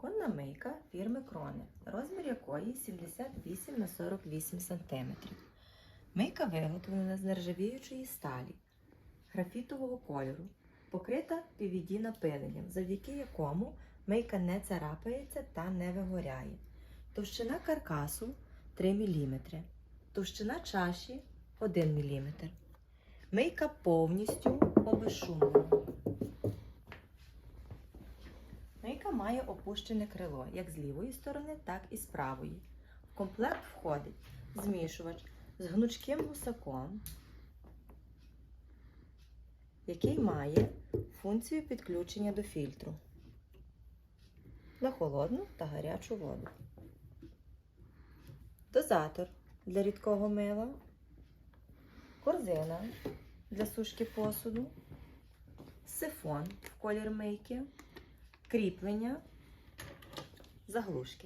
Кухонна мийка фірми Кроне, розмір якої 78 на 48 см. Мийка виготовлена з нержавіючої сталі, графітового кольору, покрита PVD напиленням, завдяки якому мийка не царапається та не вигоряє. Товщина каркасу 3 мм, товщина чаші 1 мм. Мийка повністю обезшумлена. Мийка має опущене крило як з лівої сторони, так і з правої. В комплект входить змішувач з гнучким гусаком, який має функцію підключення до фільтру на холодну та гарячу воду. Дозатор для рідкого мила, корзина для сушки посуду, сифон в колір мийки, кріплення, заглушки.